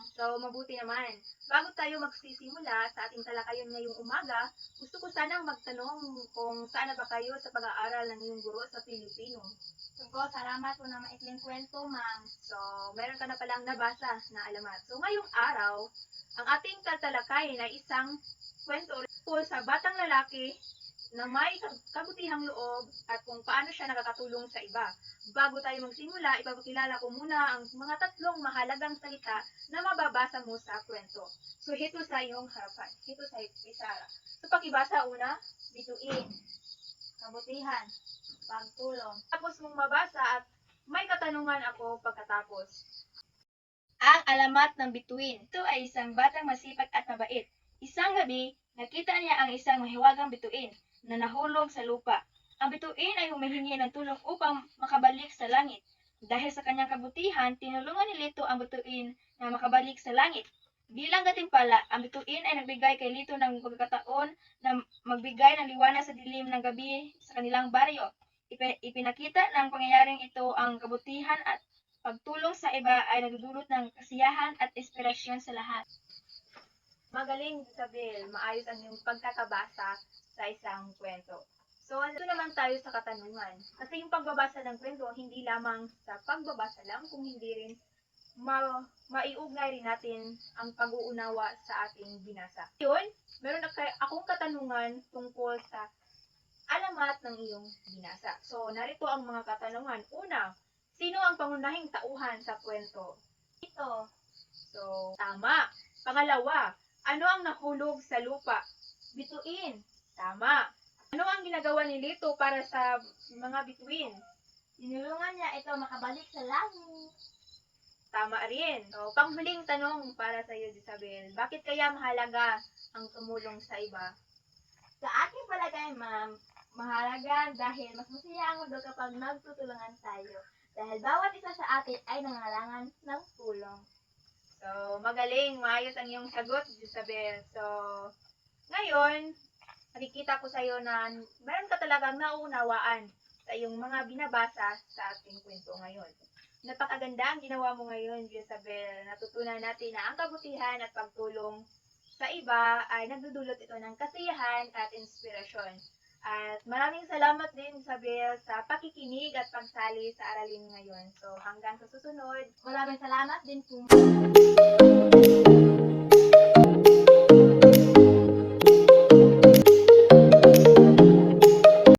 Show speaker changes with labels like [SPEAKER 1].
[SPEAKER 1] Ciao. Mabuti naman. Bago tayo magsisimula sa ating talakayan ngayong umaga, gusto ko sana magtanong kung saan ba kayo sa pag-aaral ng iyong guro sa Pilipino.
[SPEAKER 2] Tugo, salamat po na maikling kwento, ma'am.
[SPEAKER 1] So, meron ka na palang nabasa na alamat. So, ngayong araw, ang ating tatalakayin ay isang kwento tungkol sa batang lalaki na may kabutihang loob at kung paano siya nakakatulong sa iba. Bago tayo magsimula, ipapakilala ko muna ang mga tatlong mahalagang salita na mababasa mo sa kwento. So, hito sa iyong harapan. Hito sa isara. So, pakibasa una, bituin.
[SPEAKER 2] Kabutihan, pagtulong.
[SPEAKER 1] Tapos mong mabasa at may katanungan ako pagkatapos.
[SPEAKER 2] Ang alamat ng bituin. Ito ay isang batang masipag at mabait. Isang gabi, nakita niya ang isang mahiwagang bituin na nahulog sa lupa. Ang bituin ay humihingi ng tulong upang makabalik sa langit. Dahil sa kanyang kabutihan, tinulungan ni Lito ang bituin na makabalik sa langit. Bilang gatimpala, ang bituin ay nagbigay kay Lito ng pagkakataon na magbigay ng liwanag sa dilim ng gabi sa kanilang baryo. Ipi- ipinakita ng pangyayaring ito ang kabutihan at pagtulong sa iba ay nagdudulot ng kasiyahan at inspirasyon sa lahat.
[SPEAKER 1] Magaling, Isabel. Maayos ang iyong pagkakabasa sa isang kwento. So, ando naman tayo sa katanungan. Kasi yung pagbabasa ng kwento, hindi lamang sa pagbabasa lang, kung hindi rin ma maiugnay rin natin ang pag-uunawa sa ating binasa. Yun, meron akong katanungan tungkol sa alamat ng iyong binasa. So, narito ang mga katanungan. Una, sino ang pangunahing tauhan sa kwento?
[SPEAKER 2] Ito,
[SPEAKER 1] So, tama. Pangalawa, ano ang nahulog sa lupa? Bituin. Tama. Ano ang ginagawa ni Lito para sa mga bituin?
[SPEAKER 2] tinulungan niya ito makabalik sa langit.
[SPEAKER 1] Tama rin. So, panghuling tanong para sa iyo, Isabel. Bakit kaya mahalaga ang tumulong sa iba?
[SPEAKER 2] Sa aking palagay, ma'am, mahalaga dahil mas masaya ang mundo kapag nagtutulungan tayo. Dahil bawat isa sa atin ay nangangailangan ng tulong.
[SPEAKER 1] So, magaling. Maayos ang iyong sagot, Isabel. So, ngayon, nakikita ko sa iyo na meron ka talagang nauunawaan sa iyong mga binabasa sa ating kwento ngayon. Napakaganda ang ginawa mo ngayon, Isabel. Natutunan natin na ang kabutihan at pagtulong sa iba ay nagdudulot ito ng kasiyahan at inspirasyon. At maraming salamat din, Isabel, sa pakikinig at pagsali sa aralin ngayon. So, hanggang sa susunod,
[SPEAKER 2] Maraming salamat din po.